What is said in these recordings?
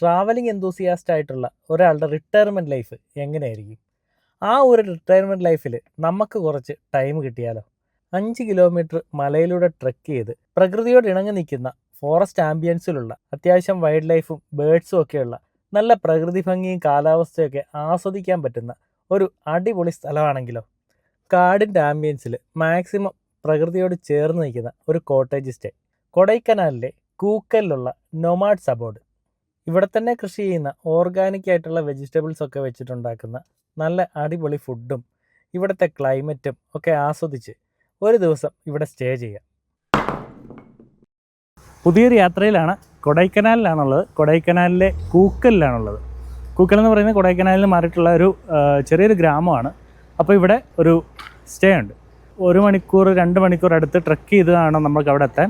Travelling enthusiast ആയിട്ടുള്ള ഒരാളുടെ retirement life എങ്ങനെയായിരിക്കും? ആ ഒരു റിട്ടയർമെന്റ് ലൈഫിൽ നമുക്ക് കുറച്ച് ടൈം കിട്ടിയാലോ? അഞ്ച് കിലോമീറ്റർ മലയിലൂടെ ട്രെക്ക് ചെയ്ത് പ്രകൃതിയോട് ഇണങ്ങി നിൽക്കുന്ന ഫോറസ്റ്റ് ആംബിയൻസിലുള്ള അത്യാവശ്യം വൈൽഡ് ലൈഫും ബേഡ്സും ഒക്കെയുള്ള നല്ല പ്രകൃതി ഭംഗിയും കാലാവസ്ഥയൊക്കെ ആസ്വദിക്കാൻ പറ്റുന്ന ഒരു അടിപൊളി സ്ഥലമാണെങ്കിലോ? കാടിന്റെ ആംബിയൻസിൽ മാക്സിമം പ്രകൃതിയോട് ചേർന്ന് നിൽക്കുന്ന ഒരു കോട്ടേജ് സ്റ്റേ കൊടൈക്കനാലിലെ കൂക്കലിലുള്ള നൊമാഡ്സ് അബോർഡ് ഇവിടെ തന്നെ കൃഷി ചെയ്യുന്ന ഓർഗാനിക് ആയിട്ടുള്ള വെജിറ്റബിൾസ് ഒക്കെ വെച്ചിട്ടുണ്ടാക്കുന്ന നല്ല അടിപൊളി ഫുഡും ഇവിടുത്തെ ക്ലൈമറ്റും ഒക്കെ ആസ്വദിച്ച് ഒരു ദിവസം ഇവിടെ സ്റ്റേ ചെയ്യാം. പുതിയൊരു യാത്രയിലാണ് കൊടൈക്കനാലിലാണുള്ളത്. കൊടൈക്കനാലിലെ കൂക്കലിലാണുള്ളത്. കൂക്കൽ എന്ന് പറയുന്നത് കൊടൈക്കനാലിൽ മാറിയിട്ടുള്ള ഒരു ചെറിയൊരു ഗ്രാമമാണ്. അപ്പോൾ ഇവിടെ ഒരു സ്റ്റേ ഉണ്ട്. ഒരു മണിക്കൂർ രണ്ട് മണിക്കൂർ അടുത്ത് ട്രക്ക് ചെയ്തതാണ് നമുക്ക് അവിടെ എത്താൻ.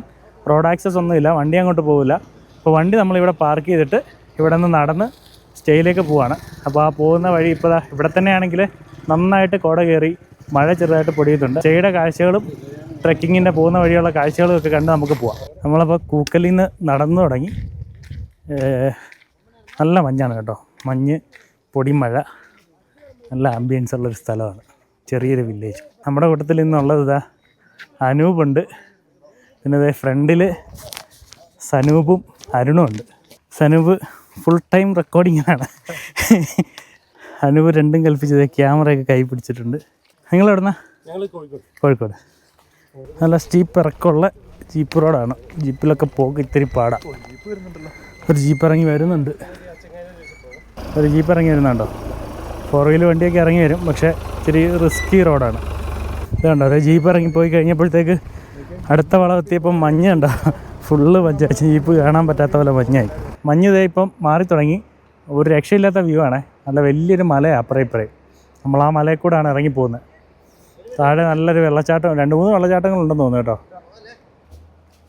റോഡ് ആക്സസ് ഒന്നുമില്ല വണ്ടി അങ്ങോട്ട് പോകില്ല അപ്പോൾ വണ്ടി നമ്മളിവിടെ പാർക്ക് ചെയ്തിട്ട് ഇവിടെ നിന്ന് നടന്ന് സ്റ്റേയിലേക്ക് പോവാണ്. അപ്പോൾ ആ പോകുന്ന വഴി ഇപ്പോൾ ഇവിടെ തന്നെയാണെങ്കിൽ നന്നായിട്ട് കുട കയറി മഴ ചെറുതായിട്ട് പൊടിയിട്ടുണ്ട് സ്റ്റേയുടെ കാഴ്ചകളും ട്രക്കിങ്ങിന്റെ പോകുന്ന വഴിയുള്ള കാഴ്ചകളും ഒക്കെ കണ്ട് നമുക്ക് പോവാം. നമ്മളപ്പോൾ കൂക്കലിൽ നിന്ന് നടന്നു തുടങ്ങി. നല്ല മഞ്ഞാണ് കേട്ടോ. മഞ്ഞ് പൊടിമഴ നല്ല ആംബിയൻസ് ഉള്ളൊരു സ്ഥലമാണ്. ചെറിയൊരു വില്ലേജ് നമ്മുടെ കൂട്ടത്തിൽ നിന്നുള്ളത് ഇതാ അനൂപുണ്ട്. പിന്നെ ഫ്രണ്ടിൽ സനൂപും അരുണും ഉണ്ട് സനൂപ് ഫുൾ ടൈം റെക്കോർഡിങ്ങിലാണ് അനൂപ് രണ്ടും കൽപ്പിച്ചത് ക്യാമറയൊക്കെ കൈ പിടിച്ചിട്ടുണ്ട്. നിങ്ങൾ എവിടുന്ന കോഴിക്കോട്. കോഴിക്കോട്. നല്ല സ്റ്റീപ്പ് ഇറക്കമുള്ള ജീപ്പ് റോഡാണ് ജീപ്പിലൊക്കെ പോക്ക് ഇത്തിരി പാടാ. ഒരു ജീപ്പ് ഇറങ്ങി വരുന്നുണ്ട്. ഒരു ജീപ്പ് ഇറങ്ങി വരുന്നുണ്ടോ? ഫോർ വീലർ വണ്ടിയൊക്കെ ഇറങ്ങി വരും. പക്ഷേ ഇത്തിരി റിസ്കി റോഡാണ് ഇതുണ്ടോ ഒരു ജീപ്പ് ഇറങ്ങി പോയി കഴിഞ്ഞപ്പോഴത്തേക്ക് അടുത്ത വളം എത്തിയപ്പം മഞ്ഞുണ്ടോ ഫുള്ള് മഞ്ഞ ജീപ്പ് കാണാൻ പറ്റാത്ത പോലെ മഞ്ഞായി. മഞ്ഞ് ഇതേ ഇപ്പം മാറി തുടങ്ങി. ഒരു രക്ഷയില്ലാത്ത വ്യൂ ആണേ. നല്ല വലിയൊരു മലയാണ് അപ്പുറം ഇപ്പുറേ. നമ്മൾ ആ മലയിൽ കൂടെയാണ് ഇറങ്ങി പോകുന്നത്. താഴെ നല്ലൊരു വെള്ളച്ചാട്ടം രണ്ട് മൂന്ന് വെള്ളച്ചാട്ടങ്ങളുണ്ടെന്ന് തോന്നുന്നു കേട്ടോ.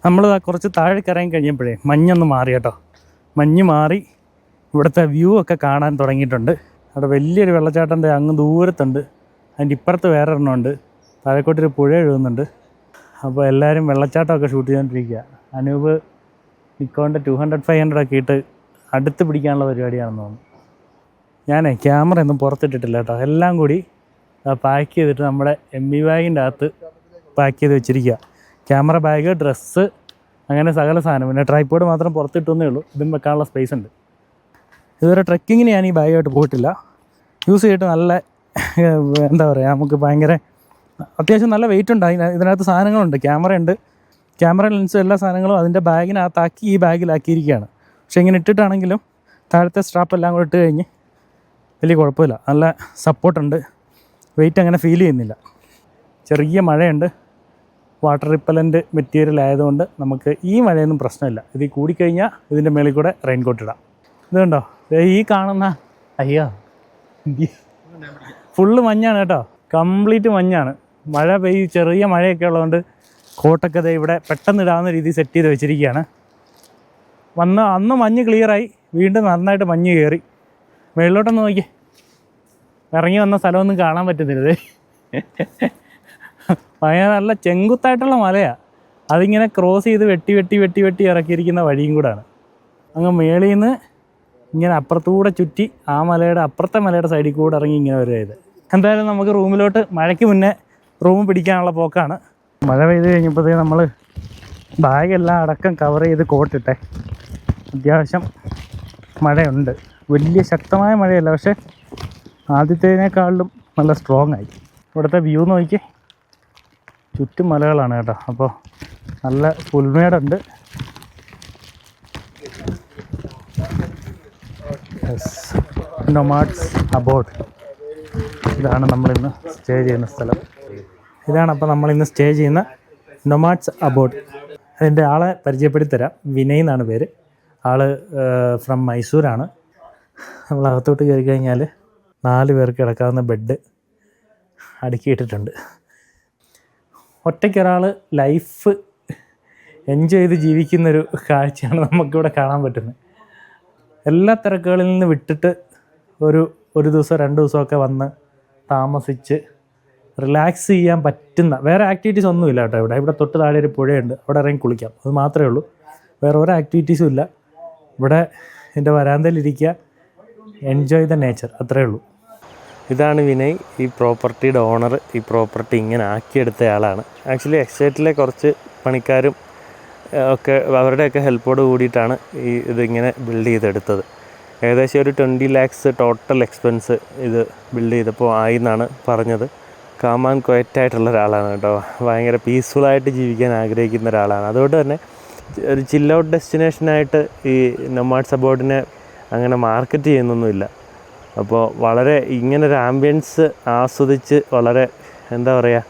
നമ്മൾ കുറച്ച് താഴേക്ക് ഇറങ്ങി കഴിഞ്ഞപ്പോഴേ മഞ്ഞൊന്ന് മാറി കേട്ടോ. മഞ്ഞ് മാറി ഇവിടുത്തെ വ്യൂ ഒക്കെ കാണാൻ തുടങ്ങിയിട്ടുണ്ട്. അവിടെ വലിയൊരു വെള്ളച്ചാട്ടന്റെ അങ്ങ് ദൂരത്തുണ്ട്. അതിന്റെ ഇപ്പുറത്ത് വേറെ എണ്ണമുണ്ട് താഴെക്കോട്ടൊരു പുഴ എഴുതുന്നുണ്ട്. അപ്പോൾ എല്ലാവരും വെള്ളച്ചാട്ടമൊക്കെ ഷൂട്ട് ചെയ്തുകൊണ്ടിരിക്കുക. അനൂപ് നിക്കോണിന്റെ ടു ഹൺഡ്രഡ് ഫൈവ് ഹൺഡ്രഡ് ഒക്കെ ഇട്ട് അടുത്ത് പിടിക്കാനുള്ള പരിപാടിയാണെന്ന് തോന്നുന്നു. ഞാനേ ക്യാമറ ഒന്നും പുറത്തിട്ടിട്ടില്ല കേട്ടോ. എല്ലാം കൂടി പാക്ക് ചെയ്തിട്ട് നമ്മുടെ എം ബി ബാഗിന്റെ അകത്ത് പാക്ക് ചെയ്ത് വെച്ചിരിക്കുക ക്യാമറ ബാഗ് ഡ്രസ്സ് അങ്ങനെ സകല സാധനം. പിന്നെ ട്രൈപ്പോഡ് മാത്രം പുറത്തിട്ടൊന്നേ ഉള്ളൂ. ഇതും വെക്കാനുള്ള സ്പേസ് ഉണ്ട്. ഇതുവരെ ട്രക്കിങ്ങിന് ഞാൻ ഈ ബാഗായിട്ട് പോയിട്ടില്ല. യൂസ് ചെയ്തിട്ട് നല്ല എന്താ പറയുക നമുക്ക് ഭയങ്കര അത്യാവശ്യം നല്ല വെയിറ്റ് ഉണ്ട്. ഇതിനകത്ത് സാധനങ്ങളുണ്ട്. ക്യാമറ ഉണ്ട്. ക്യാമറ ലെൻസും എല്ലാ സാധനങ്ങളും അതിന്റെ ബാഗിനകത്താക്കി ഈ ബാഗിലാക്കിയിരിക്കുകയാണ്. പക്ഷേ ഇങ്ങനെ ഇട്ടിട്ടാണെങ്കിലും താഴത്തെ സ്ട്രാപ്പ് എല്ലാം കൂടെ ഇട്ട് കഴിഞ്ഞ് വലിയ കുഴപ്പമില്ല. നല്ല സപ്പോർട്ടുണ്ട് വെയിറ്റ് അങ്ങനെ ഫീൽ ചെയ്യുന്നില്ല. ചെറിയ മഴയുണ്ട്. വാട്ടർ റിപ്പലന്റ് മെറ്റീരിയൽ ആയതുകൊണ്ട് നമുക്ക് ഈ മഴയൊന്നും പ്രശ്നമില്ല. ഇത് കൂടിക്കഴിഞ്ഞാൽ ഇതിന്റെ മേളിൽ കൂടെ റെയിൻകോട്ട് ഇടാം. ഇതുണ്ടോ ഈ കാണുന്ന അയ്യോ ഫുള്ള് മഞ്ഞാണ് കേട്ടോ. കംപ്ലീറ്റ് മഞ്ഞാണ്. മഴ പെയ്യ് ചെറിയ മഴയൊക്കെ ഉള്ളതുകൊണ്ട് കോട്ടൊക്കെ ദേ ഇവിടെ പെട്ടെന്ന് ഇടാവുന്ന രീതിയിൽ സെറ്റ് ചെയ്ത് വെച്ചിരിക്കുകയാണ്. വന്ന് അന്ന് മഞ്ഞ് ക്ലിയറായി വീണ്ടും നന്നായിട്ട് മഞ്ഞ് കയറി. മേളിലോട്ടൊന്ന് നോക്കി ഇറങ്ങി വന്ന സ്ഥലമൊന്നും കാണാൻ പറ്റുന്നില്ല ദേ. ഭയങ്കര നല്ല ചെങ്കുത്തായിട്ടുള്ള മലയാണ് അതിങ്ങനെ ക്രോസ് ചെയ്ത് വെട്ടി വെട്ടി വെട്ടി വെട്ടി ഇറക്കിയിരിക്കുന്ന വഴിയും കൂടാണ്. അങ്ങ് മേളിൽ നിന്ന് ഇങ്ങനെ അപ്പുറത്തൂടെ ചുറ്റി ആ മലയുടെ അപ്പുറത്തെ മലയുടെ സൈഡിൽ കൂടെ ഇറങ്ങി ഇങ്ങനെ വരുവായത് എന്തായാലും നമുക്ക് റൂമിലോട്ട് മഴയ്ക്ക് മുന്നേ റൂം പിടിക്കാനുള്ള പോക്കാണ്. മഴ പെയ്ത് കഴിഞ്ഞപ്പോഴത്തേ നമ്മൾ ബാഗെല്ലാം അടക്കം കവർ ചെയ്ത് കോട്ടിട്ടെ. അത്യാവശ്യം മഴയുണ്ട്. വലിയ ശക്തമായ മഴയല്ല പക്ഷേ ആദ്യത്തേതിനേക്കാളിലും നല്ല സ്ട്രോങ് ആയി. ഇവിടുത്തെ വ്യൂ നോക്കി. ചുറ്റും മലകളാണ് കേട്ടോ. അപ്പോൾ നല്ല പുൽമേടുണ്ട് നൊമാഡ്സ് അബോട്ട് ഇതാണ് നമ്മളിന്ന് സ്റ്റേ ചെയ്യുന്ന സ്ഥലം. ഇതാണ് അപ്പോൾ നമ്മളിന്ന് സ്റ്റേ ചെയ്യുന്ന നൊമാഡ്സ് അബോട്ട് അതിന്റെ ആളെ പരിചയപ്പെടുത്തി തരാം വിനയ് എന്നാണ് പേര്. ആൾ ഫ്രം മൈസൂരാണ്. നമ്മൾ അകത്തോട്ട് കയറി കഴിഞ്ഞാൽ നാല് പേർക്ക് കിടക്കാവുന്ന ബെഡ് അടുക്കിയിട്ടിട്ടുണ്ട് ഒറ്റയ്ക്കൊരാൾ ലൈഫ് എൻജോയ് ചെയ്ത് ജീവിക്കുന്നൊരു കാഴ്ചയാണ് നമുക്കിവിടെ കാണാൻ പറ്റുന്നത്. എല്ലാ തിരക്കുകളിൽ നിന്ന് വിട്ടിട്ട് ഒരു ഒരു ദിവസം രണ്ട് ദിവസമൊക്കെ വന്ന് താമസിച്ച് റിലാക്സ് ചെയ്യാൻ പറ്റുന്ന വേറെ ആക്ടിവിറ്റീസ് ഒന്നുമില്ല കേട്ടോ ഇവിടെ. ഇവിടെ തൊട്ട് താഴെ ഒരു പുഴയുണ്ട്. അവിടെ ഇറങ്ങി കുളിക്കാം. അത് മാത്രമേ ഉള്ളൂ. വേറെ ഒരു ആക്ടിവിറ്റീസും ഇല്ല. ഇവിടെ എന്റെ വരാന്തയിലിരിക്കുക എൻജോയ് ദ നേച്ചർ അത്രേ ഉള്ളൂ. ഇതാണ് വിനയ് ഈ പ്രോപ്പർട്ടിയുടെ ഓണർ ഈ പ്രോപ്പർട്ടി ഇങ്ങനെ ആക്കിയെടുത്ത ആളാണ്. ആക്ച്വലി എക്സൈറ്റിലെ കുറച്ച് പണിക്കാരും ഒക്കെ അവരുടെയൊക്കെ ഹെൽപ്പോട് കൂടിയിട്ടാണ് ഈ ഇതിങ്ങനെ ബിൽഡ് ചെയ്തെടുത്തത്. ഏകദേശം ഒരു ട്വന്റി ലാക്സ് ടോട്ടൽ എക്സ്പെൻസ് ഇത് ബിൽഡ് ചെയ്തപ്പോൾ ആയി എന്നാണ് പറഞ്ഞത്. കാമാൻ ക്വയറ്റായിട്ടുള്ള ഒരാളാണ് കേട്ടോ. ഭയങ്കര പീസ്ഫുള്ളായിട്ട് ജീവിക്കാൻ ആഗ്രഹിക്കുന്ന ഒരാളാണ്. അതുകൊണ്ട് തന്നെ ഒരു ചില്ല ഔട്ട് ഡെസ്റ്റിനേഷനായിട്ട് ഈ നൊമാഡ് സബോർഡിനെ അങ്ങനെ മാർക്കറ്റ് ചെയ്യുന്നൊന്നുമില്ല. അപ്പോൾ വളരെ ഇങ്ങനെ ഒരു ആംബിയൻസ് ആസ്വദിച്ച് വളരെ എന്താ പറയുക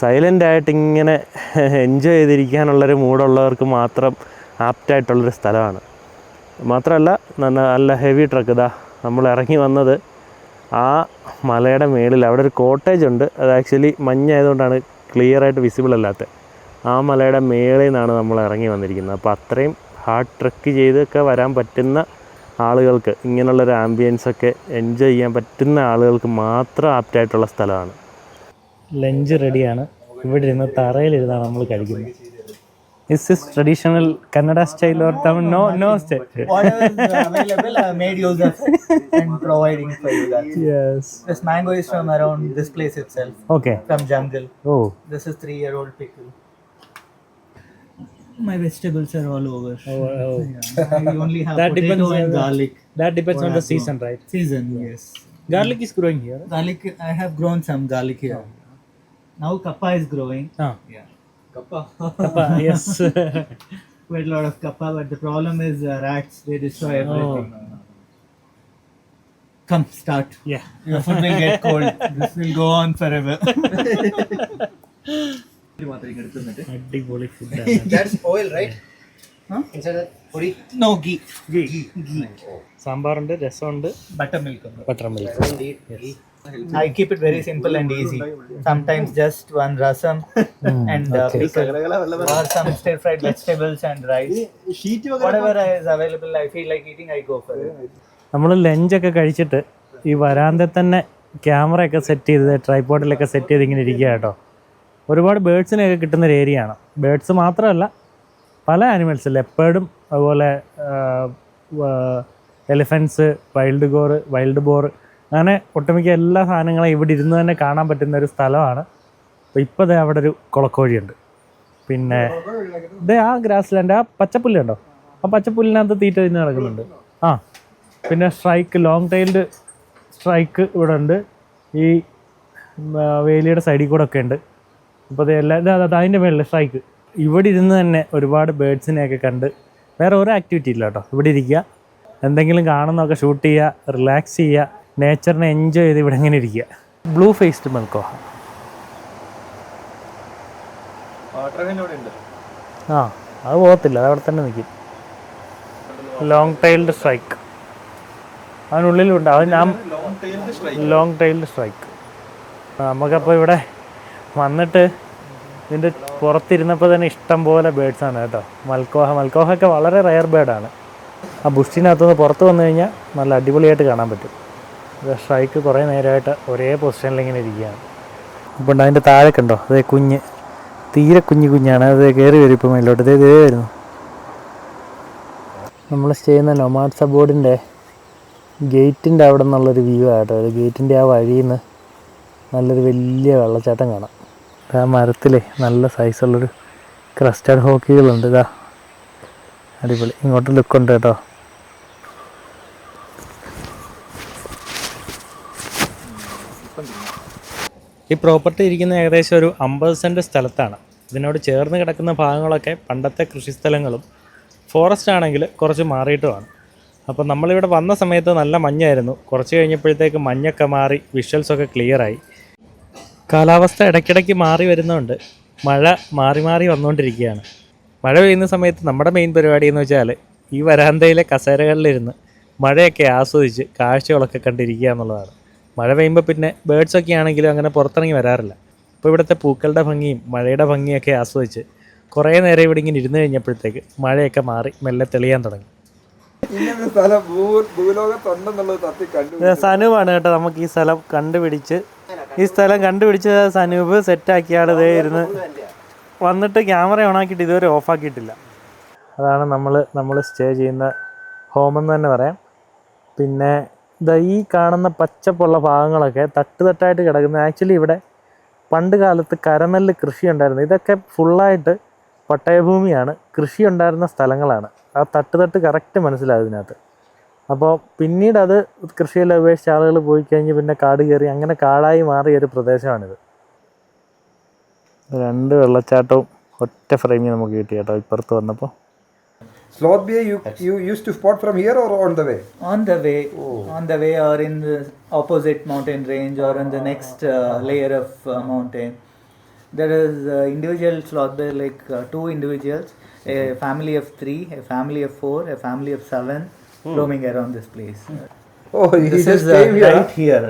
സൈലന്റ് ആയിട്ട് ഇങ്ങനെ എൻജോയ് ചെയ്തിരിക്കാനുള്ളൊരു മൂടുള്ളവർക്ക് മാത്രം ആപ്റ്റായിട്ടുള്ളൊരു സ്ഥലമാണ്. മാത്രമല്ല നല്ല ഹെവി ട്രക്ക് ഇതാ നമ്മൾ ഇറങ്ങി വന്നത്. ആ മലയുടെ മേളിൽ അവിടെ ഒരു കോട്ടേജ് ഉണ്ട്. അത് ആക്ച്വലി മഞ്ഞായതുകൊണ്ടാണ് ക്ലിയർ ആയിട്ട് വിസിബിൾ അല്ലാത്തത് ആ മലയുടെ മേളിൽ നിന്നാണ് നമ്മൾ ഇറങ്ങി വന്നിരിക്കുന്നത്. അപ്പോൾ അത്രയും ഹാർഡ് ട്രക്ക് ചെയ്തൊക്കെ വരാൻ പറ്റുന്ന ആളുകൾക്ക് ഇങ്ങനെയുള്ളൊരു ആംബിയൻസ് ഒക്കെ എൻജോയ് ചെയ്യാൻ പറ്റുന്ന ആളുകൾക്ക് മാത്രം ആപ്റ്റായിട്ടുള്ള സ്ഥലമാണ്. ലഞ്ച് റെഡിയാണ് ഇവിടെ ഇരുന്ന് തറയിലിരുന്നാണ് നമ്മൾ കഴിക്കുന്നത്. Is this traditional Kannada style or Tamil? No, no, style. Whatever is uh, available, I made use of and providing for you that. Yes. This mango is from around this place itself. Okay. From jungle. Oh. This is three-year-old pickle. My vegetables are all over. Oh, oh. Yeah, I only have that potato depends and garlic. That depends on the season, right? Season, yes. Garlic is growing here. Garlic, I have grown some garlic here. Now kappa is growing. Oh. Yeah. Kappa. അപ്പ yes Quite a lot of kappa, but the problem is uh, rats. They destroy everything. Come, start. Yeah Your food will get cold. this will go on forever. അടിപൊളി food That's oil, right? Huh? Inside that puri? no ghee. സാമ്പാറുണ്ട് രസമുണ്ട് Buttermilk. Buttermilk Don't eat ghee. I keep it very simple and easy. Sometimes just one rasam and uh, pickle, or some stir fried vegetables and rice. Whatever is available, I feel like eating, I go for it. നമ്മൾ ലഞ്ചൊക്കെ കഴിച്ചിട്ട് ഈ വരാന്തയിൽ തന്നെ ക്യാമറയൊക്കെ set ചെയ്ത് ട്രൈപ്പോഡിലൊക്കെ set ചെയ്ത് ഇങ്ങനെ ഇരിക്കുക കേട്ടോ ഒരുപാട് ബേഡ്സിനെയൊക്കെ കിട്ടുന്ന ഒരു ഏരിയ ആണ് ബേഡ്സ് മാത്രമല്ല പല ആനിമൽസ് ലെപ്പേർഡും അതുപോലെ elephants wild gaur wild boar അങ്ങനെ ഒട്ടുമിക്ക എല്ലാ സാധനങ്ങളും ഇവിടെ ഇരുന്ന് തന്നെ കാണാൻ പറ്റുന്ന ഒരു സ്ഥലമാണ്. അപ്പോൾ ഇപ്പോൾ ദേ അവിടെ ഒരു കുളക്കോഴിയുണ്ട്. പിന്നെ ദേ ആ ഗ്രാസ് ലാൻഡ് ആ പച്ചപ്പുല്ല് കണ്ടോ? ആ പച്ചപ്പുല്ലിനകത്ത് തീറ്റ തിന്ന് നടക്കുന്നുണ്ട്. ആ പിന്നെ സ്ട്രൈക്ക് ലോങ് ടൈൽഡ് സ്ട്രൈക്ക് ഇവിടെ ഉണ്ട്. ഈ വേലിയുടെ സൈഡിൽ കൂടെ ഒക്കെ ഉണ്ട്. അപ്പോൾ അത് എല്ലാ ഇതാ അതാ അതിന്റെ മേളിൽ സ്ട്രൈക്ക്. ഇവിടെ ഇരുന്ന് തന്നെ ഒരുപാട് ബേഡ്സിനെയൊക്കെ കണ്ട് വേറെ ഒരു ആക്ടിവിറ്റി ഇല്ല കേട്ടോ. ഇവിടെ ഇരിക്കുക എന്തെങ്കിലും കാണുന്നതൊക്കെ ഷൂട്ട് ചെയ്യുക റിലാക്സ് ചെയ്യുക നേച്ചറിനെ എൻജോയ് ചെയ്ത് ഇവിടെ ഇങ്ങനെ ഇരിക്കുക. ബ്ലൂ ഫേസ്ഡ് മൽക്കോഹ ആ അത് പോകത്തില്ല അത് അവിടെ തന്നെ നിൽക്കും. ലോങ് ടൈൽഡ് സ്ട്രൈക്ക് അതിനുള്ളിലുണ്ട് അത് ഞാൻ ലോങ് ടൈൽഡ് സ്ട്രൈക്ക് നമുക്കപ്പോൾ ഇവിടെ വന്നിട്ട് ഇതിന്റെ പുറത്തിരുന്നപ്പോൾ തന്നെ ഇഷ്ടം പോലെ ബേഡ്സാണ് കേട്ടോ. മൽക്കോഹ മൽക്കോഹ ഒക്കെ വളരെ റയർ ബേഡാണ് ആ ബുഷിനകത്തുനിന്ന് പുറത്ത് വന്നു കഴിഞ്ഞാൽ നല്ല അടിപൊളിയായിട്ട് കാണാൻ പറ്റും. സ്ട്രൈക്ക് കുറേ നേരമായിട്ട് ഒരേ പൊസിഷനിൽ ഇങ്ങനെ ഇരിക്കുകയാണ്. ഇപ്പോൾ ഉണ്ട് അതിന്റെ താഴെ കണ്ടോ അതേ കുഞ്ഞ് തീരെ കുഞ്ഞു കുഞ്ഞാണ്. അത് കയറി വരും ഇപ്പോൾ മേലോട്ട്. ഇതേ ഇതേ വരുന്നു. നമ്മൾ ചെയ്യുന്ന നൊമാഡ് സബോർഡിന്റെ ഗേറ്റിന്റെ അവിടെ നിന്നുള്ളൊരു വ്യൂ ആട്ടോ അത് ഗേറ്റിന്റെ ആ വഴിയിൽ നിന്ന് നല്ലൊരു വലിയ വെള്ളച്ചാട്ടം കാണാം. ആ മരത്തിലെ നല്ല സൈസുള്ളൊരു ക്രസ്റ്റഡ് ഹോക്കികളുണ്ട് ഇതാ. അടിപൊളി. ഇങ്ങോട്ട് ലുക്കുണ്ട് കേട്ടോ. ഈ പ്രോപ്പർട്ടി ഇരിക്കുന്ന ഏകദേശം ഒരു അമ്പത് സെന്റ് സ്ഥലത്താണ്. ഇതിനോട് ചേർന്ന് കിടക്കുന്ന ഭാഗങ്ങളൊക്കെ പണ്ടത്തെ കൃഷിസ്ഥലങ്ങളും ഫോറസ്റ്റ് ആണെങ്കിൽ കുറച്ച് മാറിയിട്ടുമാണ്. അപ്പോൾ നമ്മളിവിടെ വന്ന സമയത്ത് നല്ല മഞ്ഞായിരുന്നു. കുറച്ച് കഴിഞ്ഞപ്പോഴത്തേക്ക് മഞ്ഞൊക്കെ മാറി വിഷ്വൽസൊക്കെ ക്ലിയറായി കാലാവസ്ഥ ഇടയ്ക്കിടയ്ക്ക് മാറി വരുന്നുണ്ട്. മഴ മാറി മാറി വന്നുകൊണ്ടിരിക്കുകയാണ്. മഴ പെയ്യുന്ന സമയത്ത് നമ്മുടെ മെയിൻ പരിപാടി എന്ന് വെച്ചാൽ ഈ വരാന്തയിലെ കസേരകളിലിരുന്ന് മഴയൊക്കെ ആസ്വദിച്ച് കാഴ്ചകളൊക്കെ കണ്ടിരിക്കുക എന്നുള്ളതാണ്. മഴ പെയ്യുമ്പോൾ പിന്നെ ബേഡ്സൊക്കെ ആണെങ്കിലും അങ്ങനെ പുറത്തിറങ്ങി വരാറില്ല. അപ്പോൾ ഇവിടുത്തെ പൂക്കളുടെ ഭംഗിയും മഴയുടെ ഭംഗിയൊക്കെ ആസ്വദിച്ച് കുറേ നേരം ഇവിടെ ഇങ്ങനെ ഇരുന്ന് കഴിഞ്ഞപ്പോഴത്തേക്ക് മഴയൊക്കെ മാറി മെല്ലെ തെളിയാൻ തുടങ്ങി. സനൂപാണ് കേട്ടോ നമുക്ക് ഈ സ്ഥലം കണ്ടുപിടിച്ച്. ഈ സ്ഥലം കണ്ടുപിടിച്ച് സനൂപ് സെറ്റാക്കിയാണ് ഇതേ ഇരുന്ന് വന്നിട്ട് ക്യാമറ ഓണാക്കിയിട്ട് ഇതുവരെ ഓഫാക്കിയിട്ടില്ല അതാണ് നമ്മൾ നമ്മൾ സ്റ്റേ ചെയ്യുന്ന ഹോമെന്ന് തന്നെ പറയാം. പിന്നെ ഈ കാണുന്ന പച്ചപ്പുള്ള ഭാഗങ്ങളൊക്കെ തട്ട് തട്ടായിട്ട് കിടക്കുന്ന. ആക്ച്വലി ഇവിടെ പണ്ട് കാലത്ത് കരനെല്ല് കൃഷി ഉണ്ടായിരുന്നു. ഇതൊക്കെ ഫുള്ളായിട്ട് പട്ടയഭൂമിയാണ്. കൃഷി ഉണ്ടായിരുന്ന സ്ഥലങ്ങളാണ്. ആ തട്ട് തട്ട് കറക്റ്റ് മനസ്സിലാവും ഇതിനകത്ത്. അപ്പോൾ പിന്നീട് അത് കൃഷിയെല്ലാം ഉപേക്ഷിച്ച് ആളുകൾ പോയി കഴിഞ്ഞ് പിന്നെ കാട് കയറി അങ്ങനെ കാടായി മാറിയ ഒരു പ്രദേശമാണിത്. രണ്ട് വെള്ളച്ചാട്ടവും ഒറ്റ ഫ്രെയിമിൽ നമുക്ക് കിട്ടി കേട്ടോ ഇപ്പുറത്ത് വന്നപ്പോൾ. Sloth beer you you used to spot from here or on the way? On the way, on the way, or in the opposite mountain range, or in the next uh, layer of uh, mountain. There is uh, individual sloth bear, like uh, two individuals, a family of three, a family of four, a family of seven, roaming around this place. Oh, he This just is uh, came here. right here,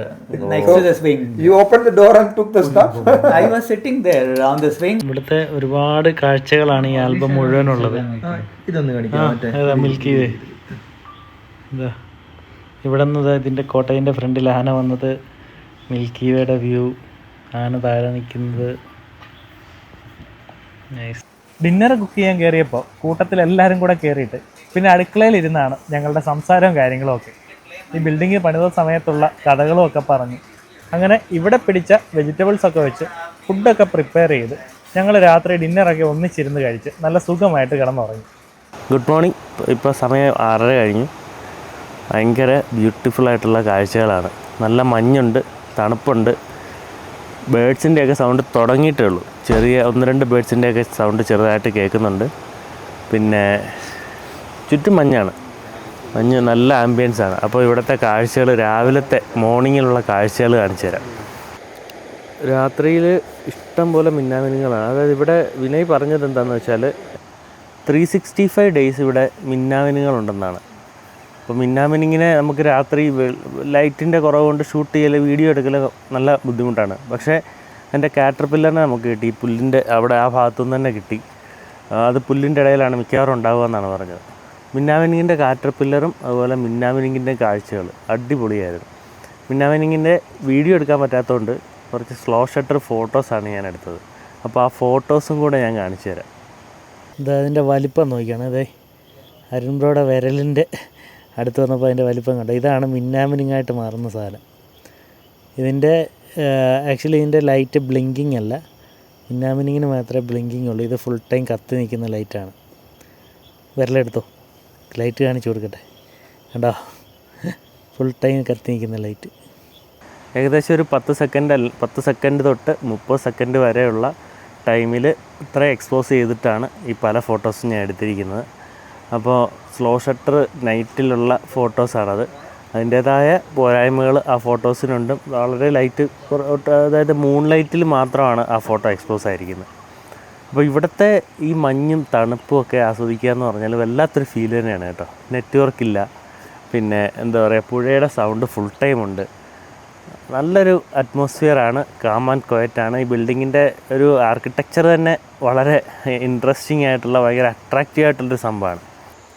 next to the swing. You opened the door and took the stuff. I was sitting there on the swing. ഇവിടുത്തെ ഒരുപാട് കാഴ്ചകളാണ് ഈ album മുഴുവനുള്ളത്. ഇതൊന്ന് ഏതാ milky വേ ഇതാ. ഇവിടെ നിന്ന് ഇതിന്റെ കോട്ടയിന്റെ ഫ്രണ്ടിൽ ആന വന്നത് മിൽക്കി വേയുടെ വ്യൂ. ആന താഴെ നിൽക്കുന്നത്. നൈസ് ഡിന്നർ കുക്ക് ചെയ്യാൻ കയറിയപ്പോൾ കൂട്ടത്തിൽ എല്ലാവരും കൂടെ കയറിയിട്ട് പിന്നെ അടുക്കളയിൽ ഇരുന്നാണ് ഞങ്ങളുടെ സംസാരവും കാര്യങ്ങളും ഒക്കെ. ഈ ബിൽഡിംഗ് പണിത സമയത്തുള്ള കഥകളും ഒക്കെ പറഞ്ഞു. അങ്ങനെ ഇവിടെ പിടിച്ച വെജിറ്റബിൾസ് ഒക്കെ വെച്ച് ഫുഡൊക്കെ പ്രിപ്പയർ ചെയ്ത് ഞങ്ങൾ രാത്രി ഡിന്നറൊക്കെ ഒന്നിച്ചിരുന്ന് കഴിച്ച് നല്ല സുഖമായിട്ട് കിടന്നുറങ്ങി. ഗുഡ് മോർണിംഗ് ഇപ്പോൾ സമയം ആറര കഴിഞ്ഞു. ഭയങ്കര ബ്യൂട്ടിഫുൾ ആയിട്ടുള്ള കാഴ്ചകളാണ്. നല്ല മഞ്ഞുണ്ട് തണുപ്പുണ്ട്. ബേഡ്സിന്റെയൊക്കെ സൗണ്ട് തുടങ്ങിയിട്ടേ ഉള്ളൂ. ചെറിയ ഒന്ന് രണ്ട് ബേഡ്സിന്റെയൊക്കെ സൗണ്ട് ചെറുതായിട്ട് കേൾക്കുന്നുണ്ട്. പിന്നെ ചുറ്റും മഞ്ഞാണ്. മഞ്ഞ് നല്ല ആംബിയൻസ് ആണ്. അപ്പോൾ ഇവിടുത്തെ കാഴ്ചകൾ രാവിലത്തെ മോർണിംഗിലുള്ള കാഴ്ചകൾ കാണിച്ചു തരാം. രാത്രിയിൽ ഇഷ്ടം പോലെ മിന്നാമിനുങ്ങളാണ് അതായത് ഇവിടെ വിനയ് പറഞ്ഞത് എന്താണെന്ന് വെച്ചാൽ ത്രീ സിക്സ്റ്റി ഫൈവ് ഡേയ്സ് ഇവിടെ മിന്നാമിനുകളുണ്ടെന്നാണ്. അപ്പോൾ മിന്നാമിനിങ്ങിനെ നമുക്ക് രാത്രി ലൈറ്റിന്റെ കുറവ് കൊണ്ട് ഷൂട്ട് ചെയ്യൽ വീഡിയോ എടുക്കൽ നല്ല ബുദ്ധിമുട്ടാണ്. പക്ഷേ എന്റെ കാറ്റർപില്ലറിനെ നമുക്ക് കിട്ടി. പുല്ലിന്റെ അവിടെ ആ ഭാഗത്തുനിന്ന് തന്നെ കിട്ടി. അത് പുല്ലിന്റെ ഇടയിലാണ് മിക്കവാറും ഉണ്ടാവുക എന്നാണ് പറഞ്ഞത്. മിന്നാമിനിങ്ങിന്റെ കാറ്റർപില്ലറും അതുപോലെ മിന്നാമിനിങ്ങിന്റെ കാഴ്ചകൾ. അടിപൊളിയായിരുന്നു. മിന്നാമിനിങ്ങിന്റെ വീഡിയോ എടുക്കാൻ പറ്റാത്തതുകൊണ്ട് കുറച്ച് സ്ലോ ഷട്ടർ ഫോട്ടോസാണ് ഞാൻ എടുത്തത്. അപ്പോൾ ആ ഫോട്ടോസും കൂടെ ഞാൻ കാണിച്ചു തരാം. ഇതാ അതിന്റെ വലിപ്പം നോക്കിയാണ്. അതെ അരുൺബ്രോയുടെ വിരലിന്റെ അടുത്ത് വന്നപ്പോൾ അതിന്റെ വലിപ്പം കണ്ടു? ഇതാണ് മിന്നാമിനിങ്ങായിട്ട് മാറുന്ന സാധനം. ഇതിന്റെ ആക്ച്വലി ഇതിന്റെ ലൈറ്റ് ബ്ലിങ്കിങ് അല്ല. മിന്നാമിനിങ്ങിന് മാത്രമേ ബ്ലിങ്കിങ് ഉള്ളൂ. ഇത് ഫുൾ ടൈം കത്തി നിൽക്കുന്ന ലൈറ്റാണ് വിരലെടുത്തോ? ലൈറ്റ് കാണിച്ചു കൊടുക്കട്ടെ. കണ്ടോ? ഫുൾ ടൈം കത്തി നിൽക്കുന്ന ലൈറ്റ് ഏകദേശം ഒരു പത്ത് സെക്കൻഡ് അല്ല പത്ത് സെക്കൻഡ് തൊട്ട് മുപ്പത് സെക്കൻഡ് വരെയുള്ള ടൈമിൽ ഇത്ര എക്സ്പോസ് ചെയ്തിട്ടാണ് ഈ പല ഫോട്ടോസും ഞാൻ എടുത്തിരിക്കുന്നത്. അപ്പോൾ സ്ലോ ഷട്ടർ നൈറ്റിലുള്ള ഫോട്ടോസാണത് അതിന്റേതായ പോരായ്മകൾ ആ ഫോട്ടോസിനുണ്ട് വളരെ ലൈറ്റ് അതായത് മൂൺ ലൈറ്റിൽ മാത്രമാണ് ആ ഫോട്ടോ എക്സ്പോസ് ആയിരിക്കുന്നത്. അപ്പോൾ ഇവിടുത്തെ ഈ മഞ്ഞും തണുപ്പും ഒക്കെ ആസ്വദിക്കുക എന്ന് പറഞ്ഞാൽ വല്ലാത്തൊരു ഫീൽ തന്നെയാണ് കേട്ടോ. നെറ്റ്വർക്ക് ഇല്ല. പിന്നെ എന്താ പറയുക പുഴയുടെ സൗണ്ട് ഫുൾ ടൈം ഉണ്ട്. നല്ലൊരു അറ്റ്മോസ്ഫിയറാണ് കാം ആൻഡ് ക്വയറ്റാണ് ഈ ബിൽഡിങ്ങിന്റെ ഒരു ആർക്കിടെക്ചർ തന്നെ വളരെ ഇൻട്രസ്റ്റിംഗ് ആയിട്ടുള്ള ഭയങ്കര അട്രാക്റ്റീവ് ആയിട്ടുള്ളൊരു സംഭവമാണ്.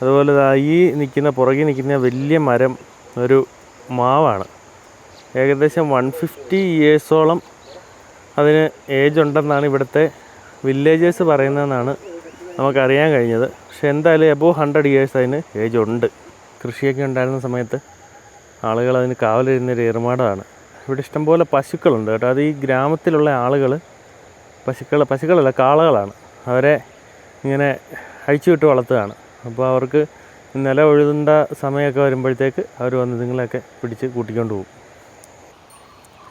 അതുപോലെ ഈ നിൽക്കുന്ന പുറകിൽ നിൽക്കുന്ന വലിയ മരം ഒരു മാവാണ്. ഏകദേശം വൺ ഫിഫ്റ്റി ഇയേഴ്സോളം അതിന് ഏജ് ഉണ്ടെന്നാണ് ഇവിടുത്തെ വില്ലേജേഴ്സ് പറയുന്നതെന്നാണ് നമുക്കറിയാൻ കഴിഞ്ഞത്. പക്ഷെ എന്തായാലും എബോ ഹൺഡ്രഡ് ഇയേഴ്സ് അതിന് ഏജ് ഉണ്ട്. കൃഷിയൊക്കെ ഉണ്ടായിരുന്ന സമയത്ത് ആളുകൾ അതിന് കാവലിരുന്നൊരു ഏർമാടമാണ് ഇവിടെ ഇഷ്ടംപോലെ പശുക്കളുണ്ട് കേട്ടോ. അത് ഈ ഗ്രാമത്തിലുള്ള ആളുകൾ പശുക്കൾ പശുക്കളല്ല കാളകളാണ്. അവരെ ഇങ്ങനെ അഴിച്ചു വിട്ട് വളർത്തുകയാണ്. അപ്പോൾ അവർക്ക് നില ഒഴുതേണ്ട സമയമൊക്കെ വരുമ്പോഴത്തേക്ക് അവർ വന്ന് നിങ്ങളെയൊക്കെ പിടിച്ച് കൂട്ടിക്കൊണ്ട് പോകും.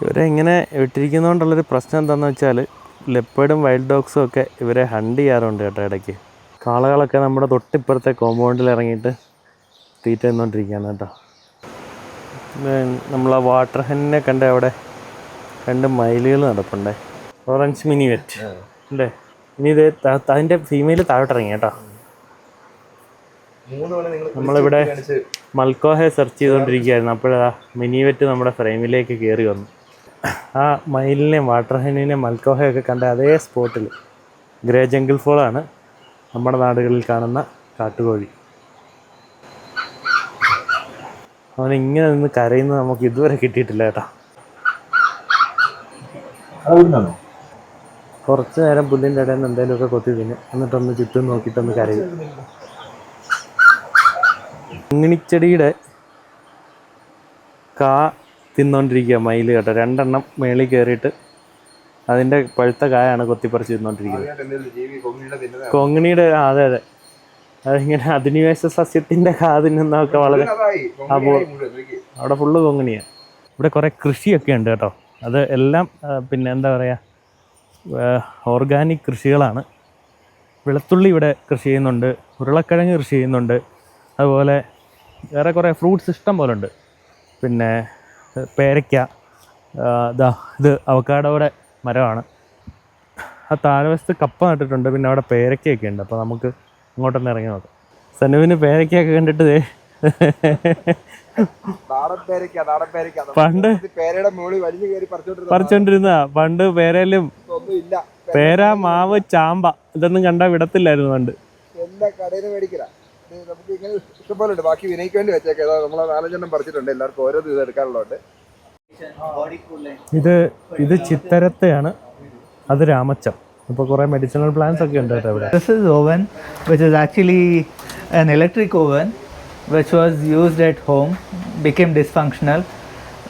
ഇവരെ ഇങ്ങനെ വിട്ടിരിക്കുന്നതുകൊണ്ടുള്ളൊരു പ്രശ്നം എന്താണെന്ന് വെച്ചാൽ ലെപ്പേഡും വൈൽഡ് ഡോഗ്സും ഒക്കെ ഇവരെ ഹണ്ട് ചെയ്യാറുണ്ട് കേട്ടോ ഇടയ്ക്ക്. കാളകളൊക്കെ നമ്മുടെ തൊട്ടിപ്പുറത്തെ കോമ്പൗണ്ടിൽ ഇറങ്ങിയിട്ട് തീറ്റ തിന്നുകൊണ്ടിരിക്കുകയാണ് കേട്ടോ. നമ്മൾ ആ വാട്ടർ ഹെന്നിനെ കണ്ട അവിടെ രണ്ട് മൈലുകൾ നടപ്പുണ്ടേ. ഓറഞ്ച് മിനി വെറ്റ് അല്ലേ? ഇനി ഇത് അതിന്റെ ഫീമെയിൽ താഴോട്ട് ഇറങ്ങി കേട്ടോ നമ്മളിവിടെ മൽക്കോഹെ സെർച്ച് ചെയ്തുകൊണ്ടിരിക്കുകയായിരുന്നു അപ്പോഴാ മിനി വെറ്റ് നമ്മുടെ ഫ്രെയിമിലേക്ക് കയറി വന്നു. ആ മയിലിനെയും വാട്ടർ ഹെനിനെയും മൽക്കോഹയൊക്കെ കണ്ട അതേ സ്പോട്ടിൽ ഗ്രേ ജംഗിൾ ഫോളാണ് നമ്മുടെ നാടുകളിൽ കാണുന്ന കാട്ടുകോഴി. അവൻ ഇങ്ങനെ നിന്ന് കരയുന്നത് നമുക്ക് ഇതുവരെ കിട്ടിയിട്ടില്ല കേട്ടോ. കുറച്ച് നേരം പുല്ലിന്റെ ഇടയിൽ നിന്ന് എന്തെങ്കിലുമൊക്കെ കൊത്തി തിന്നു. എന്നിട്ടൊന്ന് ചുറ്റും നോക്കിയിട്ടൊന്ന് കരയും. കൊങ്ങിണിച്ചെടിയുടെ കാ തിന്നോണ്ടിരിക്കുക മയിൽ കേട്ടോ. രണ്ടെണ്ണം മേളിൽ കയറിയിട്ട് അതിന്റെ പഴുത്ത കായാണ് കൊത്തിപ്പറിച്ച് തിന്നോണ്ടിരിക്കുന്നത് കൊങ്ങിണിയുടെ ആ, അതെ അതെ. അതിങ്ങനെ അധിനിവേശ സസ്യത്തിന്റെ കാ തിന്നുന്നതൊക്കെ വളരെ നോക്കി. അവിടെ ഫുള്ള് കൊങ്ങിണിയാണ് ഇവിടെ കുറേ കൃഷിയൊക്കെ ഉണ്ട് കേട്ടോ. അത് എല്ലാം പിന്നെ എന്താ പറയുക ഓർഗാനിക് കൃഷികളാണ്. വെളുത്തുള്ളി ഇവിടെ കൃഷി ചെയ്യുന്നുണ്ട് ഉരുളക്കിഴങ്ങ് കൃഷി ചെയ്യുന്നുണ്ട് അതുപോലെ വേറെ കുറേ ഫ്രൂട്ട്സ് ഇഷ്ടം പോലെ ഉണ്ട്. പിന്നെ പേരയ്ക്ക ഇതാ ഇത് അവക്കാടോടെ മരമാണ്. ആ താഴ്വശത്ത് കപ്പ നട്ടിട്ടുണ്ട് പിന്നെ അവിടെ പേരയ്ക്കയൊക്കെ ഉണ്ട്. അപ്പോൾ നമുക്ക് ഇങ്ങോട്ടൊന്ന് ഇറങ്ങി നോക്കാം. സനുവിന് പേരയ്ക്കയൊക്കെ കണ്ടിട്ട് പണ്ട് പറിച്ചോണ്ടിരുന്ന പണ്ട് പേരയിലും പേര മാവ് ചാമ്പ ഇതൊന്നും കണ്ടാ വിടത്തില്ലായിരുന്നു പണ്ട്. നമുക്ക് ഇങ്ങനെ ഇഷ്ടംപോലെ ഉണ്ട് ബാക്കി വിനയ്ക്ക് വേണ്ടി വെച്ചേക്കാം ഏതാ നമ്മളെ നാലഞ്ചെണ്ണം പറിച്ചിട്ടുണ്ട് എല്ലാവർക്കും ഓരോ ഇത് എടുക്കാനുള്ളതുണ്ട് ഇത് ഇത് ചിത്തരത്തെയാണ് അത് രാമച്ചം ഇപ്പോൾ കുറേ മെഡിസിനൽ പ്ലാന്റ്സ് ഒക്കെ ഉണ്ട് കേട്ടോ ഇവിടെ This is oven, which is actually an electric oven, which was used at home, became dysfunctional.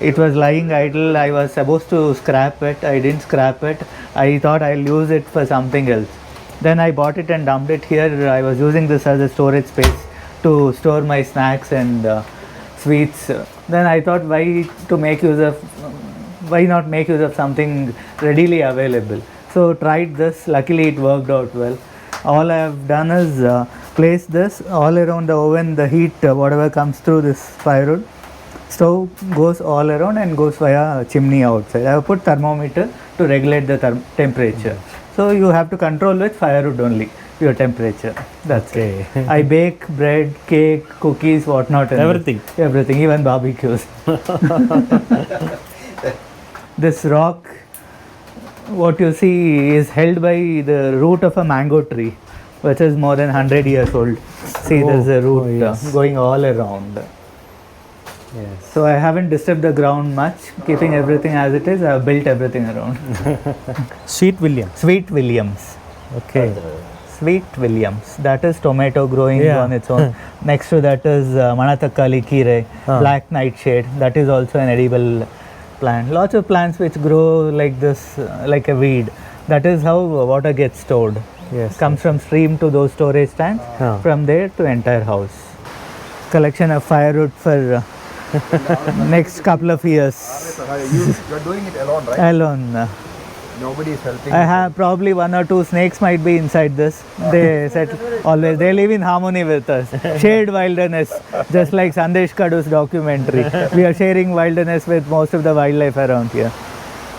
It was lying idle. I was supposed to scrap it. I didn't scrap it. I thought I'll use it for something else. Then I bought it and dumped it here. I was using this as a storage space to store my snacks and uh, sweets. Then I thought, why to make use of, why not make use of something readily available? So tried this. Luckily, it worked out well. All I have done is uh, place this all around the oven. The heat, uh, whatever comes through this firewood, stove goes all around and goes via chimney outside. I have put thermometer to regulate the therm- temperature. So you have to control with firewood only your temperature. That's it. I bake bread, cake, cookies, whatnot. Everything. Everything, even barbecues. this rock, what you see, is held by the root of a mango tree, which is more than 100 years old. See, oh, there's a root oh, yes. going all around. So I haven't disturbed the ground much, keeping everything as it is. I have built everything around. Sweet Williams. Sweet Williams. Okay. Sweet Williams. That is tomato growing yeah. on its own. Next to that is uh, Manatakali Kire, uh. Ah. black nightshade. That is also an edible plant. Lots of plants which grow like this, uh, like a weed. That is how water gets stored. Yes. Comes from stream to those storage tanks, uh. from there to entire house. Collection of firewood for uh, next couple of years. you you're doing it alone right Alone. uh, nobody is helping I have probably one or two snakes might be inside this. They settle always. They live in harmony with us. Shared wilderness, just like Sandesh Kadu's documentary. We are sharing wilderness with most of the wildlife around here.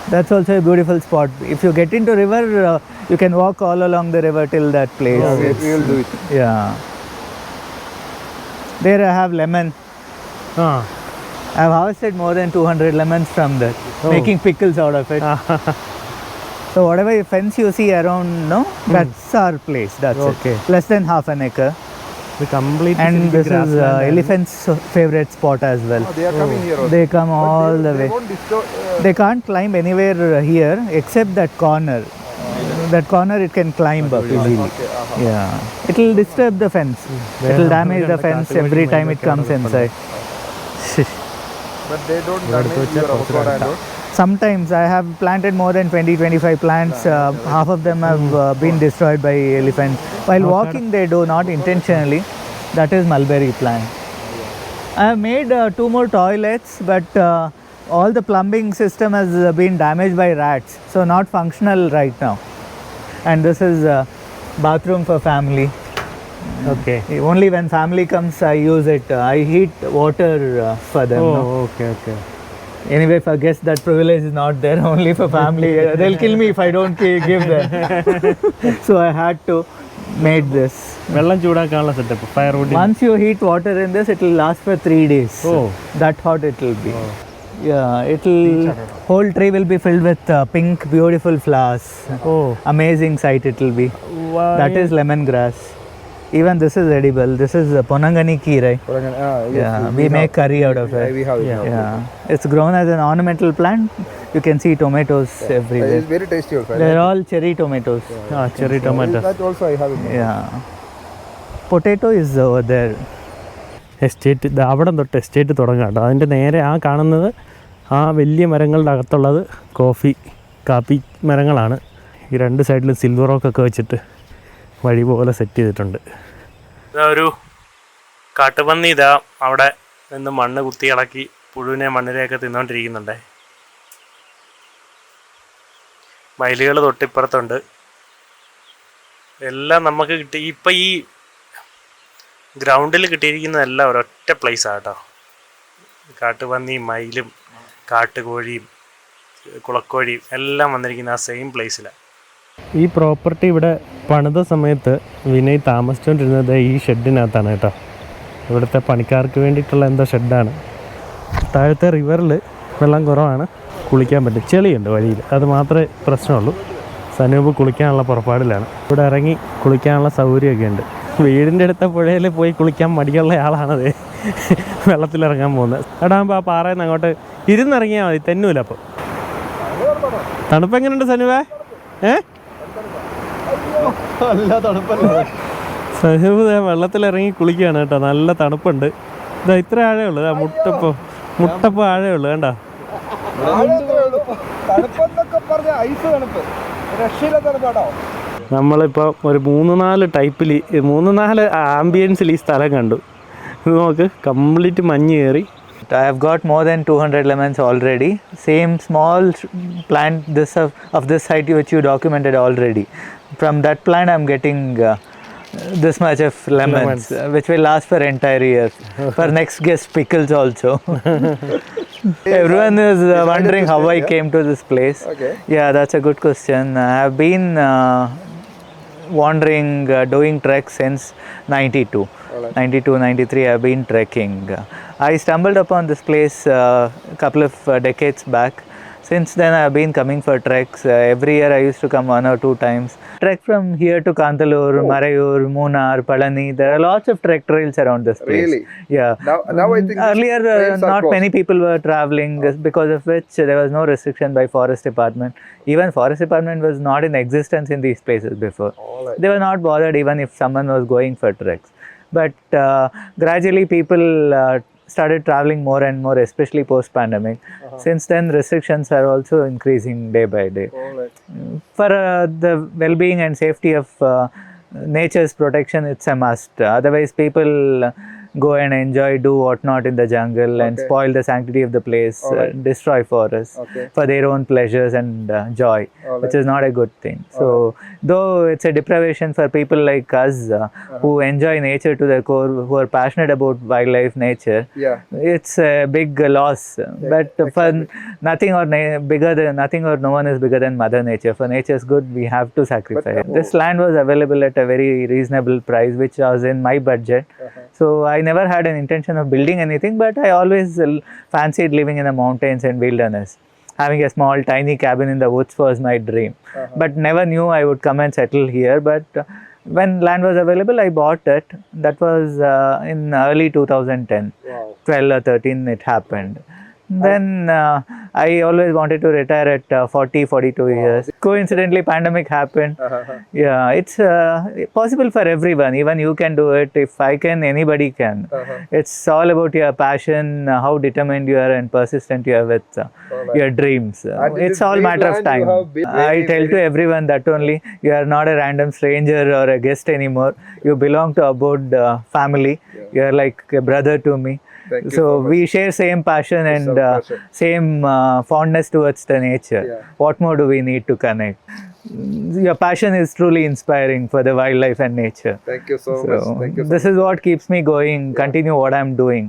That's also a beautiful spot. If you get into river, uh, you can walk all along the river till that place. Yeah, we, we will do it Yeah. There I have lemon. ആ I've harvested more than 200 lemons from that, oh. making pickles out of it. so whatever fence you see around, no, that's our place. That's okay. It. Less than half an acre. The complete and this is uh, elephant's favorite spot as well. Oh, they are oh. coming here. Also. They come but all they, the they way. Uh, they can't climb anywhere uh, here except that corner. That corner it can climb up easily. Okay, -huh. Yeah, it will disturb the fence. It will damage the fence every time it comes inside but they don't damage your avocado and. Sometimes I have planted more than 20 25 plants. Uh, half of them have uh, been destroyed by elephants. While walking, they do not intentionally. That is mulberry plant. I have made uh, two more toilets, but uh, all the plumbing system has uh, been damaged by rats, so not functional right now. And this is uh, bathroom for family. Okay Only when family comes, I use it. Uh, I heat water uh, for them. Oh no? Okay okay Anyway, for guests, that privilege is not there. Only for family. Uh, They'll kill me if I don't gi- give them. so I had to made this. വെള്ളം ചൂടാക്കാനുള്ള setup firewood Once you heat water in this, it will last for three days. Oh. That hot it will be. Yeah, it will. Whole tree will be filled with uh, pink, beautiful flowers. Oh Amazing sight it will be. That is lemongrass. Even this is edible. This is a Ponangani Kirai. Ah, yes, Yeah, we we make have, curry out of yeah, it. we have it. yeah, Yeah, it's grown as an ornamental plant. You can see tomatoes yeah. everywhere. It's very tasty also. They're all cherry tomatoes. Yeah, ah, cherry tomatoes. That also I have it. Yeah. Potato is over there. Estate അവിടെ തൊട്ട് estate തുടങ്ങാം കേട്ടോ അതിന്റെ നേരെ ആ കാണുന്നത് ആ വലിയ മരങ്ങളുടെ അകത്തുള്ളത് കോഫി കാപ്പി മരങ്ങളാണ് ഈ രണ്ട് സൈഡിലും സിൽവർ റോക്കൊക്കെ വെച്ചിട്ട് വഴി പോലെ സെറ്റ് ചെയ്തിട്ടുണ്ട് ഇതാ ഒരു കാട്ടുപന്നി ഇതാ അവിടെ നിന്ന് മണ്ണ് കുത്തി ഇളക്കി പുഴുവിനെ മണ്ണിനെയൊക്കെ തിന്നുകൊണ്ടിരിക്കുന്നുണ്ടേ മയിലുകൾ തൊട്ടിപ്പുറത്തുണ്ട്. എല്ലാം നമുക്ക് കിട്ടി ഇപ്പം ഈ ഗ്രൗണ്ടിൽ കിട്ടിയിരിക്കുന്നതെല്ലാം ഒരൊറ്റ പ്ലേസാണ് കേട്ടോ. കാട്ടുപന്നിയും മയിലും കാട്ടുകോഴിയും കുളക്കോഴിയും എല്ലാം വന്നിരിക്കുന്ന ആ സെയിം പ്ലേസിലാണ് ഈ പ്രോപ്പർട്ടി ഇവിടെ പണിത സമയത്ത് വിനയ് താമസിച്ചുകൊണ്ടിരുന്നത് ഈ ഷെഡിനകത്താണ് കേട്ടോ. ഇവിടുത്തെ പണിക്കാർക്ക് വേണ്ടിയിട്ടുള്ള എന്തോ ഷെഡാണ്. താഴത്തെ റിവറിൽ വെള്ളം കുറവാണ്. കുളിക്കാൻ പറ്റും. ചെളിയുണ്ട് വഴിയിൽ. അത് മാത്രമേ പ്രശ്നമുള്ളൂ. സനൂപ് കുളിക്കാനുള്ള പുറപ്പാടിലാണ്. ഇവിടെ ഇറങ്ങി കുളിക്കാനുള്ള സൗകര്യമൊക്കെ ഉണ്ട്. വീടിന്റെ അടുത്ത പുഴയിൽ പോയി കുളിക്കാൻ മടിയുള്ള ആളാണത് വെള്ളത്തിലിറങ്ങാൻ പോകുന്നത്. അവിടാകുമ്പോൾ ആ പാറയിൽ നിന്ന് അങ്ങോട്ട് ഇരുന്നിറങ്ങിയാൽ മതി. തെന്നൂല അപ്പോൾ തണുപ്പ് എങ്ങനെയുണ്ട് സനുവേ ഏ സനൂപ് വെള്ളത്തിൽ വെള്ളത്തിലിറങ്ങി കുളിക്കുകയാണ് കേട്ടോ. നല്ല തണുപ്പുണ്ട്. ഇതാ ഇത്ര ആഴേ ഉള്ളൂ. ഇതാ മുട്ടപ്പോ മുട്ടപ്പോൾ ആഴേ ഉള്ളൂ. കണ്ടോ? തണുപ്പെന്നൊക്കെ പറഞ്ഞ ഐസ് തണുപ്പ്. രക്ഷയില്ല തണുപ്പാട്ടോ. നമ്മളിപ്പോൾ ഒരു മൂന്ന് നാല് ടൈപ്പിൽ മൂന്ന് നാല് ആംബിയൻസിൽ ഈ സ്ഥലം കണ്ടു. ഇത് നോക്ക് കംപ്ലീറ്റ് മഞ്ഞ് കയറി. I have got more than 200 lemons already. Same small small plant this of, of this വെച്ച് which you documented already. From that plant, I'm getting uh, this much of lemons, Lemons. uh, which will last for entire year. for next guest pickles also. Everyone is uh, wondering how I came to this place. Okay. Yeah, that's a good question. I have been uh, wandering, uh, doing trek since 92. 92, 93, I've been trekking. I stumbled upon this place uh, a couple of uh, decades back. Since then, I've been coming for treks. Uh, every year, I used to come one or two times. Trek from here to Kantalur, Marayur, Munar, Palani. There are lots of trek trails around this place. Really? Yeah. Now, now I think Earlier, uh, not many people were traveling, uh, because of which there was no restriction by forest department. Even forest department was not in existence in these places before. Alright. They were not bothered even if someone was going for treks. But uh, gradually, people uh, started traveling more and more, especially post pandemic. Since then, restrictions are also increasing day by day Alright. for uh, the well-being and safety of uh, nature's protection it's a must otherwise people go and enjoy do whatnot in the jungle and Okay. spoil the sanctity of the place uh, destroy forests Okay. for their own pleasures and uh, joy which is not a good thing. So though it's a deprivation for people like us uh, who enjoy nature to the core who are passionate about wildlife nature Yeah. it's a big loss. But for nothing or na- bigger than nothing or no one is bigger than mother nature. For nature's good we have to sacrifice uh, this land was available at a very reasonable price which was in my budget. So i never had an intention of building anything but i always fancied living in the mountains and wilderness. Having a small tiny cabin in the woods was my dream. But never knew i would come and settle here but uh, when land was available i bought it. That was uh, in early 2010 Wow. 12 or 13 it happened. Then uh, i always wanted to retire at uh, 40 42 years. Coincidentally pandemic happened. Uh-huh. yeah it's uh, possible for everyone. Even you can do it. If i can anybody can. Uh-huh. it's all about your passion uh, how determined you are and persistent you are with uh, your dreams. Uh, And it's all matter of time. i tell to everyone that only you are not a random stranger or a guest anymore. You belong to abode uh, family. You are like a brother to me so so much. we share same passion and our uh, passion. same uh, fondness towards the nature Yeah. what more do we need to connect your passion is truly inspiring for the wildlife and nature Thank you so, so much. Thank you so this is what keeps me going continue what i'm doing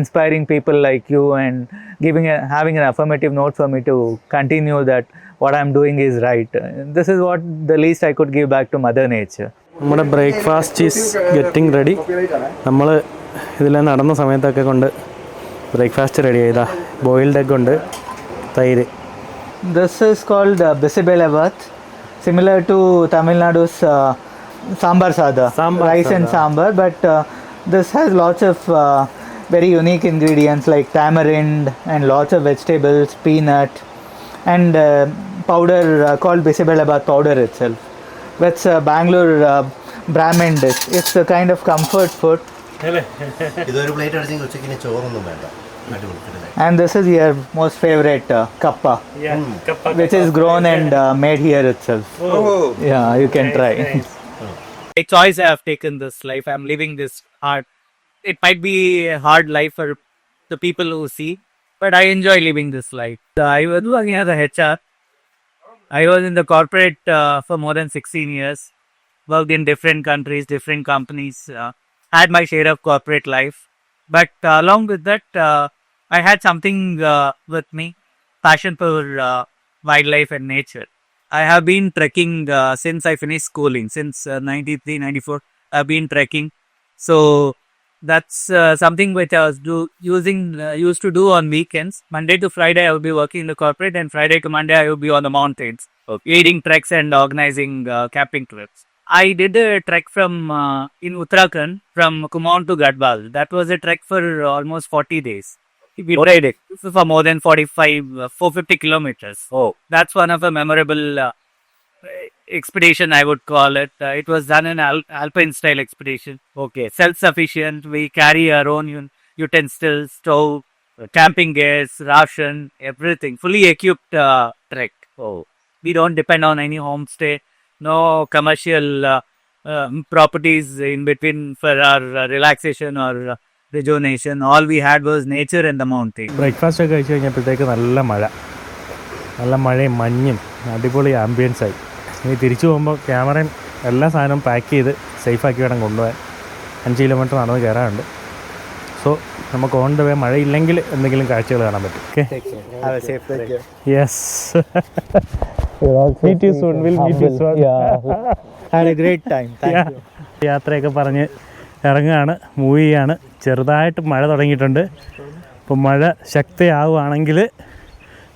inspiring people like you and giving a, having an affirmative note for me to continue that what i'm doing is right this is what the least i could give back to mother nature നമ്മുടെ breakfast is getting ready Copyright ആണ്. നമ്മൾ ഇതിൽ നടന്ന സമയത്തൊക്കെ കൊണ്ട് breakfast ready ചെയ്താ boiled egg ഉണ്ട് തൈര് This is called uh, Bisibelabat, similar to Tamil Nadu's uh, sambar sada, Sambar rice and sada. sambar. But uh, this has lots of uh, very unique ingredients like tamarind and lots of vegetables, peanut, and uh, powder uh, called Bisibelabat powder itself. That's uh, Bangalore uh, Brahmin dish. It's a kind of comfort food ഇതൊരു plate അടിച്ചെങ്കിൽ ഉച്ചയ്ക്ക് ഇനി ചോറൊന്നും വേണ്ട അടിപൊളി കിടിലൻ. And this is your most favorite uh, kappa, which is grown and uh, made here itself. Oh. Yeah, you can try. A choice I have taken this life. I'm living this hard. It might be a hard life for the people who see, but I enjoy living this life. I was working as a HR. I was in the corporate uh, for more than 16 years. Worked in different countries, different companies. Uh, had my share of corporate life, but uh, along with that, uh, I had something uh, with me, passion for uh, wildlife and nature. I have been trekking uh, since I finished schooling, since uh, 93, 94. I've been trekking. So that's uh, something which I was do, using, uh, used to do on weekends. Monday to Friday, I will be working in the corporate, and Friday to Monday, I will be on the mountains, leading treks and organizing uh, camping trips. I did a trek from uh, in Uttarakhand from Kumaon to Gadwal. That was a trek for almost 40 days. We rode it for more than 45, uh, 450 kilometers. Oh, that's one of a memorable uh, expedition, I would call it. Uh, it was done in al- alpine style expedition. Okay, self sufficient. We carry our own un- utensils, stove, camping gears, ration, everything. Fully equipped uh, trek. Oh, we don't depend on any homestay. No commercial uh, um, properties in between for our uh, relaxation or uh, rejuvenation. All we had was nature and the mountain. Breakfast ഒക്കെ കഴിച്ച് കഴിഞ്ഞപ്പോഴത്തേക്ക് നല്ല മഴ നല്ല മഴയും മഞ്ഞും അടിപൊളി ambience ആയി ഇനി തിരിച്ചു പോകുമ്പോൾ ക്യാമറയും എല്ലാ സാധനവും പാക്ക് ചെയ്ത് സേഫാക്കി വേണം കൊണ്ടുപോകാൻ അഞ്ച് കിലോമീറ്റർ നടന്ന് കയറാനുണ്ട് സോ നമുക്ക് ഓൺ ദ വേ മഴയില്ലെങ്കിൽ എന്തെങ്കിലും കാഴ്ചകൾ കാണാൻ പറ്റും. Okay yes meet you soon will meet you soon Had a great time Thank you. യാത്രയൊക്കെ പറഞ്ഞ് ഇറങ്ങുകയാണ് മൂവ് ചെയ്യാണ്. ചെറുതായിട്ട് മഴ തുടങ്ങിയിട്ടുണ്ട്. അപ്പോൾ മഴ ശക്തിയാവുകയാണെങ്കിൽ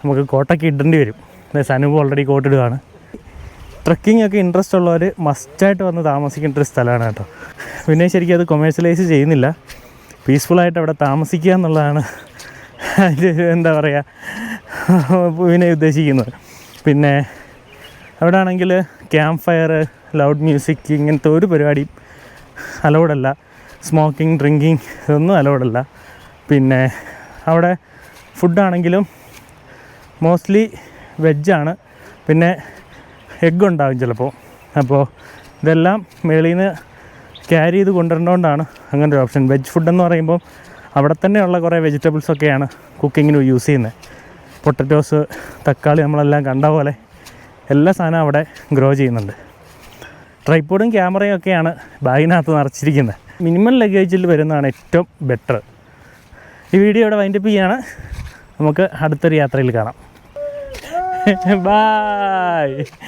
നമുക്ക് കോട്ടൊക്കെ ഇടേണ്ടി വരും. സനൂപ് ഓൾറെഡി കോട്ടിടുകയാണ് ട്രക്കിംഗ് ഒക്കെ ഇൻട്രസ്റ്റ് ഉള്ളവർ മസ്റ്റായിട്ട് വന്ന് താമസിക്കേണ്ട ഒരു സ്ഥലമാണ് കേട്ടോ. പിന്നെ ശരിക്കും അത് കൊമേഴ്സ്യലൈസ് ചെയ്യുന്നില്ല. പീസ്ഫുള്ളായിട്ട് അവിടെ താമസിക്കുക എന്നുള്ളതാണ് എന്താ പറയുക പിന്നെ ഉദ്ദേശിക്കുന്നത്. പിന്നെ അവിടെ ആണെങ്കിൽ ക്യാമ്പ് ഫയർ ലൗഡ് മ്യൂസിക് ഇങ്ങനത്തെ ഒരു പരിപാടിയും അലൗഡല്ല സ്മോക്കിംഗ് ഡ്രിങ്കിങ് ഇതൊന്നും അലൗഡല്ല പിന്നെ അവിടെ ഫുഡാണെങ്കിലും മോസ്റ്റ്ലി വെജാണ് പിന്നെ എഗ്ഗ് ഉണ്ടാവും ചിലപ്പോൾ. അപ്പോൾ ഇതെല്ലാം മേളിൽ നിന്ന് ക്യാരി ചെയ്ത് കൊണ്ടുവരേണ്ടതുകൊണ്ടാണ് അങ്ങനെ ഒരു ഓപ്ഷൻ വെജ് ഫുഡെന്ന് പറയുമ്പോൾ അവിടെ തന്നെയുള്ള കുറേ വെജിറ്റബിൾസൊക്കെയാണ് കുക്കിങ്ങിന് യൂസ് ചെയ്യുന്നത് പൊട്ടറ്റോസ് തക്കാളി നമ്മളെല്ലാം കണ്ട പോലെ എല്ലാ സാധനവും അവിടെ ഗ്രോ ചെയ്യുന്നുണ്ട്. ട്രൈപ്പോഡും ക്യാമറയും ഒക്കെയാണ് ബാഗിനകത്ത് നിറച്ചിരിക്കുന്നത് മിനിമം ലഗേജിൽ വരുന്നതാണ് ഏറ്റവും ബെറ്റർ ഈ വീഡിയോ ഇവിടെ വൈൻഡപ്പ് ചെയ്യാണ്. നമുക്ക് അടുത്തൊരു യാത്രയിൽ കാണാം. ബായ്